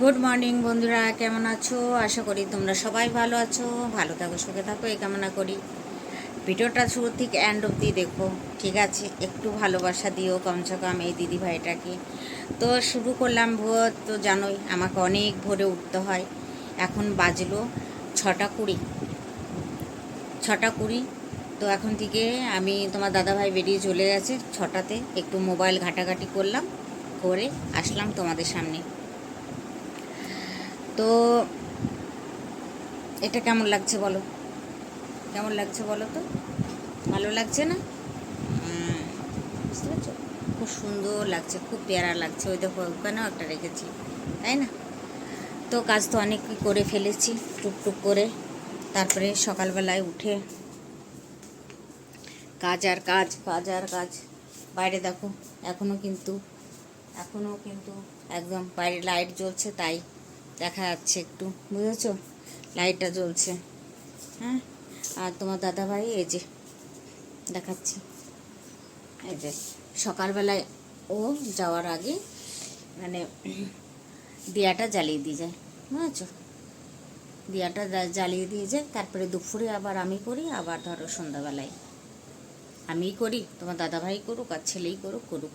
Good morning বন্ধুরা, কেমন আছো? আশা করি তোমরা সবাই ভালো আছো, ভালো থাকো, সুখে থাকো, এই কামনা করি। ভিডিওটা শুরু থেকে এন্ড অবধি দেখো, ঠিক আছে? একটু ভালোবাসা দিও কমসে কম এই দিদি ভাইটাকে তো শুরু করলাম ভোর, তো জানোই, আমাকে অনেক ভোরে উঠতে হয়। এখন বাজলো ছটা কুড়ি ছটা কুড়ি। তো এখন থেকে আমি তোমার দাদাভাই বেরিয়ে চলে গেছে ছটাতে, একটু মোবাইল ঘাটাঘাটি করলাম, করে আসলাম তোমাদের সামনে। তো এটা কেমন লাগছে বলো? কেমন লাগছে বলো তো? ভালো লাগছে না? বুঝতে পারছ? খুব সুন্দর লাগছে, খুব পেয়ারা লাগছে। ওই দেখো, ওখানেও একটা রেখেছি, তাই না? তো কাজ তো অনেক করে ফেলেছি, টুকটুক করে। তারপরে সকালবেলায় উঠে কাজ আর কাজ কাজ আর কাজ। বাইরে দেখো এখনও কিন্তু এখনও কিন্তু একদম বাইরে লাইট জ্বলছে, তাই দেখা যাচ্ছে একটু, বুঝেছ? লাইটটা জ্বলছে। হ্যাঁ? আর তোমার দাদাভাই, এই যে, দেখাচ্ছি। এই যে, সকালবেলায় ও যাওয়ার আগে মানে দিয়াটা জ্বালিয়ে দিয়ে যায়, বুঝেছ? দিয়াটা জ্বালিয়ে দিয়ে যায়, তারপরে দুপুরে আবার আমি করি, আবার ধরো সন্ধ্যাবেলায়। আমিই করি, তোমার দাদাভাই করুক আর ছেলেই করুক করুক।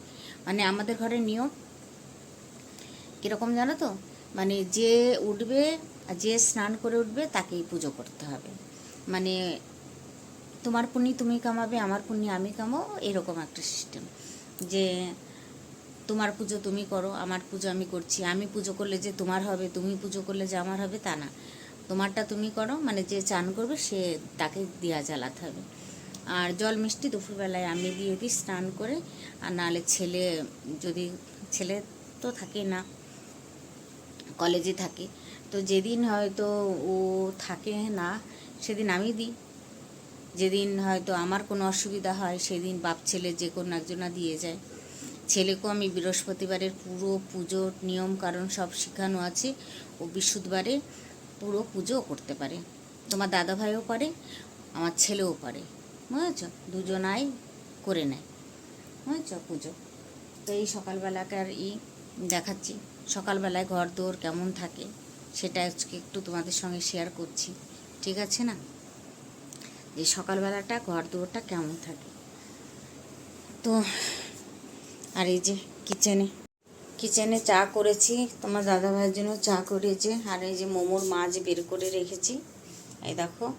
মানে আমাদের ঘরের নিয়ম, কীরকম জানো তো? মানে যে উঠবে, যে স্নান করে উঠবে, তাকেই পুজো করতে হবে। মানে তোমার পুণ্যি তুমি কামাবে, আমার পুণ্যি আমি কামাও এরকম একটা সিস্টেম যে তোমার পুজো তুমি করো, আমার পুজো আমি করছি, আমি পুজো করলে যে তোমার হবে, তুমি পুজো করলে যে আমার হবে, তা না। তোমারটা তুমি করো মানে যে চান করবে, সে তাকে দিয়া জ্বালাতে হবে। আর জল মিষ্টি দুপুরবেলায় আমি দিয়ে দিই স্নান করে, আর নাহলে ছেলে যদি, ছেলে তো থাকে না। কলেজে থাকে। তো যেদিন হয়তো ও থাকে না, সেদিন আমি দিই। যেদিন হয়তো আমার কোনো অসুবিধা হয়, সেদিন বাপ ছেলে যে কোনো একজনা দিয়ে যায়। ছেলেকেও আমি বৃহস্পতিবারের পুরো পুজোর নিয়ম কারণ সব শেখানো আছে। ও বৃহস্পতিবারে পুরো পুজো করতে পারে। তোমার দাদাভাইও পারে আমার ছেলেও পারে বুঝেছ? দুজনাই করে নেয়। বুঝেছ পুজো? তো এই সকালবেলাকার ই দেখাচ্ছি। সকালবেলায় ঘর দৌড় কেমন থাকে সেটা আজকে একটু তোমাদের সঙ্গে শেয়ার করছি। ঠিক আছে না? যে সকালবেলাটা ঘর দৌড়টা কেমন থাকে। তো, আর এই যে কিচেনে কিচেনে চা করেছি। তোমার দাদা ভাইয়ের জন্য চা করেছে। আর এই যে মোমোর মাছ বের করে রেখেছি। এই দেখো,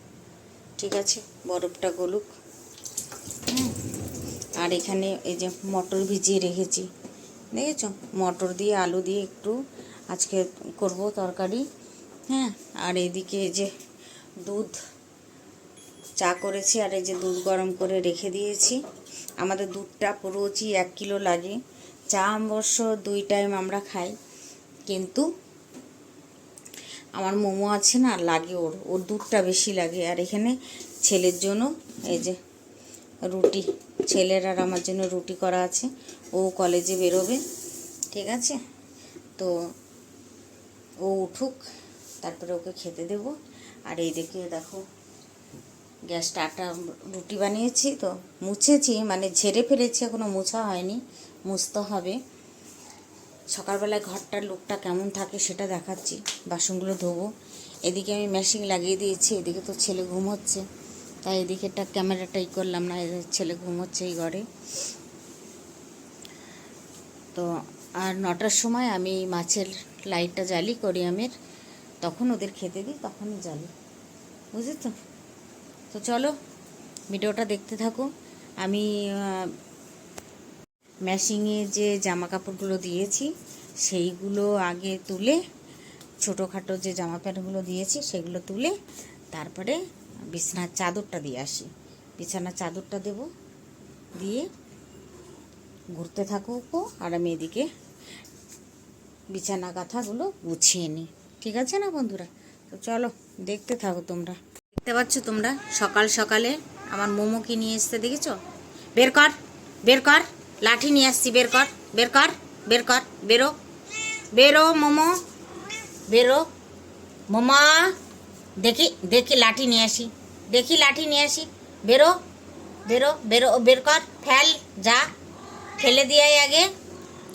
ঠিক আছে, বরফটা গলুক। আর এখানে এই যে মটর ভিজিয়ে রেখেছি। দেখেছ? মটর দিয়ে, আলু দিয়ে একটু আজকে করব তরকারি। হ্যাঁ আর এদিকে যে দুধ, চা করেছি আর এই যে দুধ গরম করে রেখে দিয়েছি। আমাদের দুধটা পুরোচি এক কিলো লাগে। চা অবশ্য দুই টাইম আমরা খাই, কিন্তু আমার মোমো আছে না, লাগে ওর। ওর দুধটা বেশি লাগে। আর এখানে ছেলের জন্য এই যে রুটি, ছেলের আর আমার জন্য রুটি করা আছে। ও কলেজে বেরোবে, ঠিক আছে? তো ও উঠুক, তারপরে ওকে খেতে দেব। আর এই দিকে দেখো গ্যাসটা আটা রুটি বানিয়েছি তো, মুছেছি মানে ঝেড়ে ফেলেছি এখনও মোছা হয়নি, মুছতে হবে। সকালবেলায় ঘরটার লুকটা কেমন থাকে সেটা দেখাচ্ছি, বাসনগুলো ধোবো। এদিকে আমি মেশিন লাগিয়ে দিয়েছি, এদিকে তো ছেলে ঘুমোচ্ছে। তাই এদিকেটা ক্যামেরাটা ই করলাম না ছেলে ঘুমোচ্ছে এই ঘরে। তো আর নটার সময় আমি মাছের লাইটটা জ্বালি কোরিয়ামের তখন ওদের খেতে দিই, তখনই জ্বালি। বুঝলি তো তো চলো, ভিডিওটা দেখতে থাকো আমি ম্যাশিংয়ে যে জামা কাপড়গুলো দিয়েছি, সেইগুলো আগে তুলে, ছোটোখাটো যে জামা প্যান্টগুলো দিয়েছি, সেগুলো তুলে, তারপরে বিছানার চাদরটা দিয়ে আসি। বিছানার চাদরটা দেব, দিয়ে ঘুরতে থাকুক আর আমি এদিকে বিছানা কাঁথাগুলো গুছিয়ে নিই। ঠিক আছে না বন্ধুরা? তো চলো, দেখতে থাকো তোমরা। দেখতে পাচ্ছ তোমরা? সকাল সকালে আমার মোমো কি নিয়ে এসতে দেখেছ? বের কর বের কর, লাঠি নিয়ে আসছি, বের কর বের কর বের কর, বেরো বেরো মোমো, বেরো। মোমা দেখি দেখি লাঠি নিয়ে আসি। দেখি লাঠি নিয়ে আসি। বেরো বেরো বেরো, বের কর, ফেল, যা। ফেলে দিয়ে আগে।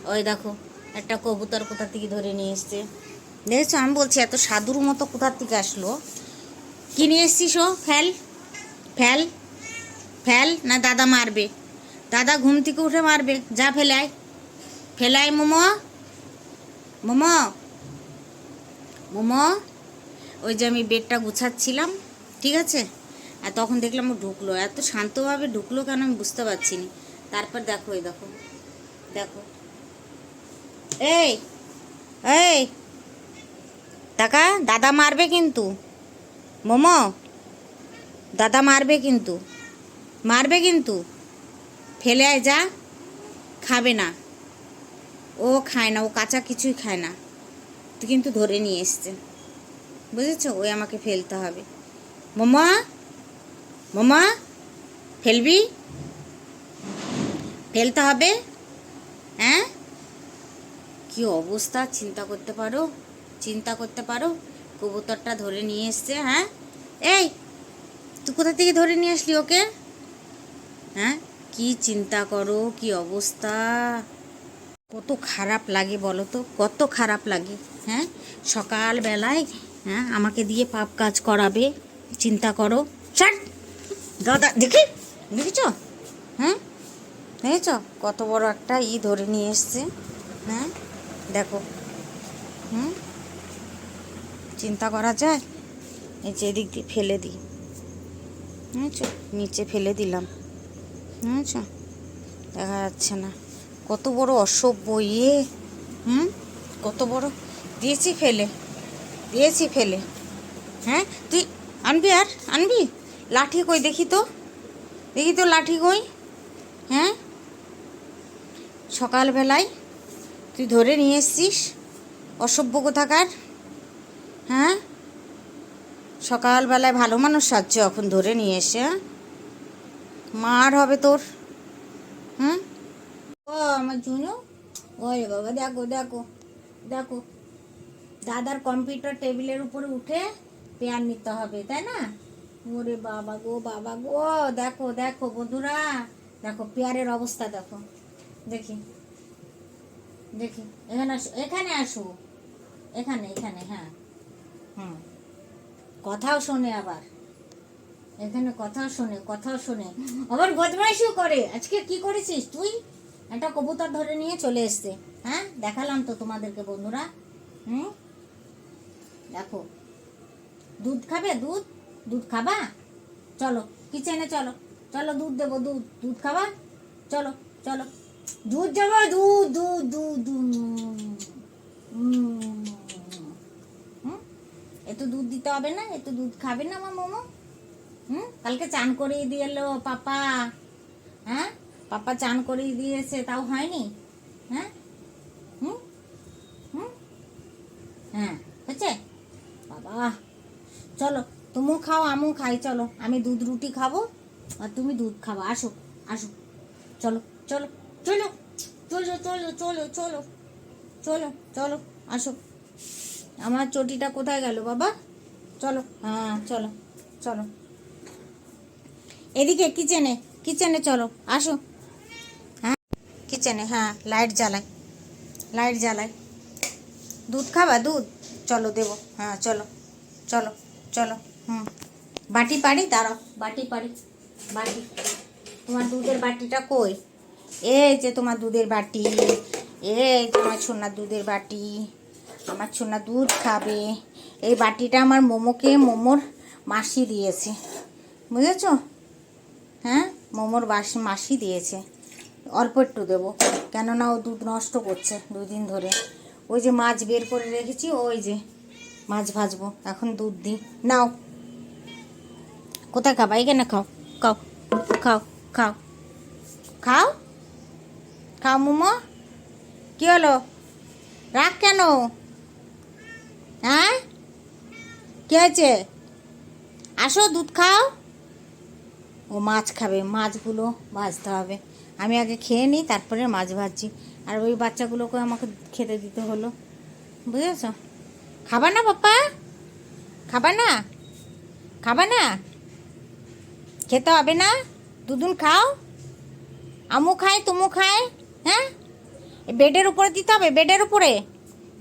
ওই দেখো, একটা কবুতর কোথা থেকে ধরে নিয়ে এসছে। দেখেছ, আমি বলছি, এত সাধুর মতো কোথার থেকে আসলো? কি নিয়ে এসছিস ও? ফেল ফেল ফেল না দাদা মারবে? দাদা ঘুম থেকে উঠে মারবে। যা ফেলায় ফেলায় মোমো। মোমো। মোমো। ওই যে আমি বেডটা গুছাচ্ছিলাম, ঠিক আছে? আর তখন দেখলাম ও ঢুকলো। এত শান্তভাবে ঢুকলো কেন আমি বুঝতে পারছি না। তারপর দেখো এই দেখো দেখো। এই এই টাকা দাদা মারবে কিন্তু। মোমো, দাদা মারবে কিন্তু। মারবে কিন্তু। ফেলে আয় যা, খাবে না। ও খায় না, ও কাঁচা কিছুই খায় না। কিন্তু ধরে নিয়ে এসছে। বুঝেছ? ওই আমাকে ফেলতে হবে। মোমা? মোমা? ফেলবি? ফেলতে হবে? হ্যাঁ? কি অবস্থা? চিন্তা করতে পারো? চিন্তা করতে পারো? কবুতরটা ধরে নিয়ে এসছে হ্যাঁ? এই, তুই কোথা থেকে ধরে নিয়ে আসলি ওকে? হ্যাঁ? কি চিন্তা করো? কি অবস্থা? কত খারাপ লাগে বলো তো? কত খারাপ লাগে হ্যাঁ? সকালবেলায় হ্যাঁ আমাকে দিয়ে পাপ কাজ করাবে, চিন্তা করো। ছাড়! দাদা, দেখি, দেখেছ? হ্যাঁ দেখেছ? কত বড় একটা ই ধরে নিয়ে এসছে। হ্যাঁ দেখো। হুম, চিন্তা করা যায়? এই যে এদিক দিয়ে ফেলে দিই। বুঝেছ? নিচে ফেলে দিলাম। বুঝেছ? দেখা যাচ্ছে না। কত বড় অসভ্য ইয়ে। হুম, কত বড়? দিয়েছি ফেলে। দিয়েছি ফেলে। হ্যাঁ তুই আনবি আর? আনবি? লাঠি কই? দেখি তো। দেখি তো লাঠি কই? হ্যাঁ? সকালবেলায় তুই ধরে নিয়ে এসছিস? অসভ্য কোথাকার? হ্যাঁ? সকালবেলায় ভালো মানুষ সাজছ এখন ধরে নিয়ে এসে হ্যাঁ? মার হবে তোর। হুম ও আমার জুনু। ওরে বাবা, দেখো দেখো দেখো। দাদার কম্পিউটার টেবিলের উপরে উঠে পেয়ার নিতে হবে, তাই না? ওরে বাবা গো বাবা গো, দেখো দেখো বন্ধুরা, দেখো পেয়ারের অবস্থা দেখো। দেখি দেখি, এখানে আসো এখানে আসো। এখানে এখানে হ্যাঁ। হুম। কথাও শোনে আবার। এখানে কথাও শোনে কথাও শোনে। আবার বদমাইশিও করে। আজকে কি করেছিস তুই? একটা কবুতর ধরে নিয়ে চলে এসছে হ্যাঁ? দেখালাম তো তোমাদেরকে বন্ধুরা। হুম? দেখো। দুধ খাবে? দুধ? দুধ খাবা? চলো কিচেনে চলো। চলো, দুধ দেবো, দুধ। দুধ খাবা? চলো চলো। দুধ দেবো, দুধ দুধ দুধ। হুম? এত দুধ দিতে হবে না এত দুধ খাবে না আমার মোমো। হুম? কালকে চান করিয়ে দিয়ে এলো পাপা। হ্যাঁ? পাপা চান করিয়ে দিয়েছে তাও হয়নি। হ্যাঁ? হুম? হুম? হ্যাঁ। বাবা চলো, তুমিও খাও, আমিও খাই, চলো। আমি দুধ রুটি খাব আর তুমি দুধ খাব। আসো আসো। চলো চলো চলো চলো চলো চলো চলো চলো চলো, আসো। আমার চটিটা কোথায় গেল বাবা? চলো হ্যাঁ চলো চলো। এদিকে কিচেনে কিচেনে চলো, আসো। হ্যাঁ কিচেনে হ্যাঁ লাইট জ্বালাই লাইট জ্বালাই। দুধ খাবা, দুধ? চলো, দেবো। হ্যাঁ চলো। চলো চলো হুম। বাটি পারি? দাঁড়াও। বাটি পারি। বাটি। তোমার দুধের বাটিটা কই? এই যে তোমার দুধের বাটি এই তোমার ছোনার দুধের বাটি আমার ছোনা দুধ খাবে। এই বাটিটা আমার মোমোকে মোমোর মাসি দিয়েছে। বুঝেছ? হ্যাঁ মোমোর বাসি মাসি দিয়েছে। অল্প একটু দেবো কেননা ও দুধ নষ্ট করছে দুই দিন ধরে। ওই যে মাছ বের করে রেখেছি ওই যে মাছ ভাজবো, এখন দুধ দিই। নাও। কোথায় খাবা? এখানে খাও খাও খাও খাও। খাও? খাও, মোমো? কি হলো? রাগ কেন? হ্যাঁ? কি হয়েছে? আসো, দুধ খাও। ও মাছ খাবে, মাছগুলো ভাজতে হবে। আমি আগে খেয়ে নিই, তারপরে মাছ ভাজছি। আর ওই বাচ্চাগুলোকে আমাকে খেতে দিতে হলো। বুঝেছ? খাবা না পাপা? খাবা না খাবা না খেতে হবে না? দুদিন খাও। আমু খায়, তুমু খায় হ্যাঁ? বেডের উপরে দিতে হবে, বেডের উপরে?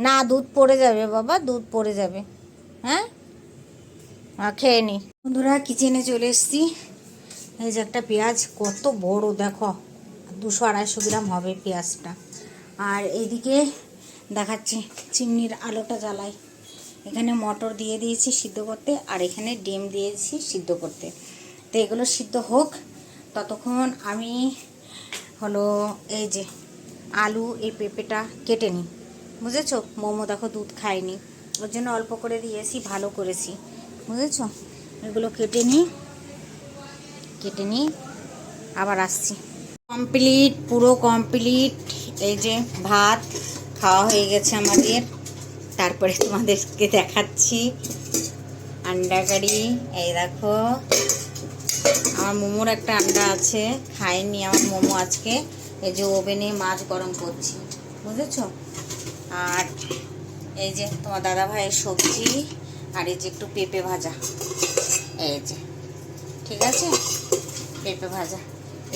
না, দুধ পড়ে যাবে বাবা, দুধ পড়ে যাবে হ্যাঁ? খেয়ে নি। বন্ধুরা কিচেনে চলে এসেছি। এই যে একটা পেঁয়াজ, কত বড়, দেখো। দুশো আড়াইশো গ্রাম হবে পেঁয়াজটা। আর এইদিকে দেখাচ্ছি চিমনির আলোটা জ্বালাই। এখানে মটর দিয়ে দিয়েছি সিদ্ধ করতে, আর এখানে ডিম দিয়েছি সিদ্ধ করতে। তো এগুলো সিদ্ধ হোক, ততক্ষণ আমি হলো এই যে আলু, এই পেঁপেটা কেটে নিই। বুঝেছ? মোমো দেখো দুধ খায়নি। ওর জন্য অল্প করে দিয়েছি, ভালো করেছি। বুঝেছ? এগুলো কেটে নিই কেটে নিই, আবার আসছি। কমপ্লিট, পুরো কমপ্লিট, এই যে ভাত, খাওয়া হয়ে গেছে আমাদের। তারপরে তোমাদেরকে দেখাচ্ছি। আন্ডা কারি, এই দেখো। আমার মোমোর একটা আন্ডা আছে, খাইনি আমার মোমো আজকে। এই যে ওভেনে মাছ গরম করছি, বুঝেছ? আর এই যে তোমার দাদা ভাইয়ের সবজি, আর এই যে একটু পেঁপে ভাজা। এই যে, ঠিক আছে? পেঁপে ভাজা।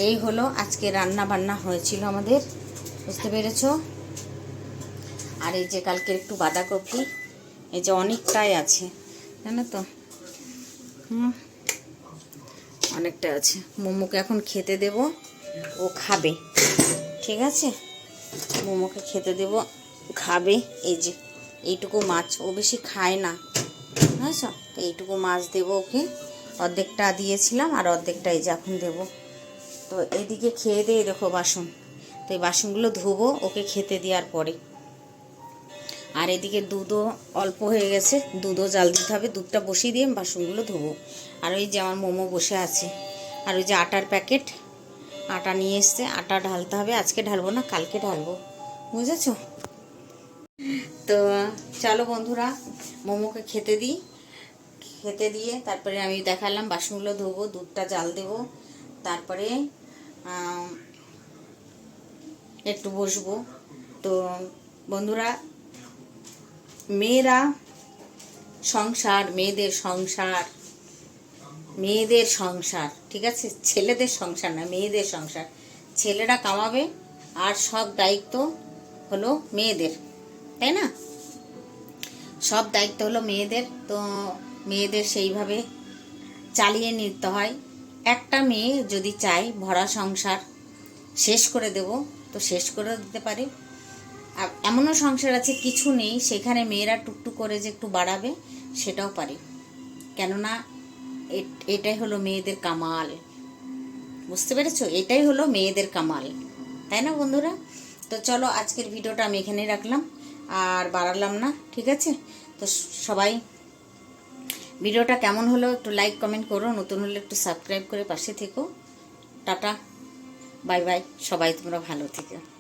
এই হলো আজকে রান্না বান্না হয়েছিল আমাদের, বুঝতে পেরেছ? আর এই যে কালকের একটু বাঁধাকপি, এই যে অনেকটাই আছে, জানো তো? হুম, অনেকটা আছে। মোমোকে এখন খেতে দেব, ও খাবে, ঠিক আছে? মোমোকে খেতে দেব, খাবে, এই যে, এইটুকু মাছ, ও বেশি খায় না, বুঝেছ? তো এইটুকু মাছ দেবো ওকে, অর্ধেকটা দিয়েছিলাম আর অর্ধেকটা এই যে এখন দেবো। তো এদিকে খেয়ে দিয়ে দেখো বাসন, তো এই বাসনগুলো ধুবো, ওকে খেতে দেওয়ার পরে। আর এদিকে দুধও অল্প হয়ে গেছে। দুধও জাল দিতে হবে, দুধটা বসিয়ে দিয়ে বাসনগুলো ধোবো। আর ওই যে আমার মোমো বসে আছে। আর ওই যে আটার প্যাকেট, আটা নিয়ে এসছে, আটা ঢালতে হবে। আজকে ঢালবো না, কালকে ঢালবো। বুঝেছ? তো চলো বন্ধুরা, মোমোকে খেতে দিই। খেতে দিয়ে তারপরে আমি দেখালাম, বাসনগুলো ধোবো, দুধটা জাল দেবো। তারপরে একটু বসবো। তো বন্ধুরা মেয়েরা সংসার, মেয়েদের সংসার মেয়েদের সংসার, ঠিক আছে? ছেলেদের সংসার না, মেয়েদের সংসার। ছেলেরা কামাবে আর সব দায়িত্ব হলো মেয়েদের, তাই না? সব দায়িত্ব হলো মেয়েদের, তো মেয়েদের সেইভাবে চালিয়ে নিতে হয়। একটা মেয়ে যদি চায় ভরা সংসার শেষ করে দেব, তো শেষ করে দিতে পারে। এমনও সংসার আছে, কিছু নেই, সেখানে মেয়েরা টুকটুক করে যে একটু বাড়াবে, সেটাও পারে। কেননা এটাই হলো মেয়েদের কামাল। বুঝতে পেরেছ? এটাই হলো মেয়েদের কামাল। তাই না বন্ধুরা? তো চলো আজকের ভিডিওটা আমি এখানেই রাখলাম। আর বাড়ালাম না, ঠিক আছে? তো সবাই ভিডিওটা কেমন হলো একটু লাইক কমেন্ট করো। নতুন হলে একটু সাবস্ক্রাইব করে পাশে থেকো। টাটা। Bye bye. সবাই তোমরা ভালো থেকো।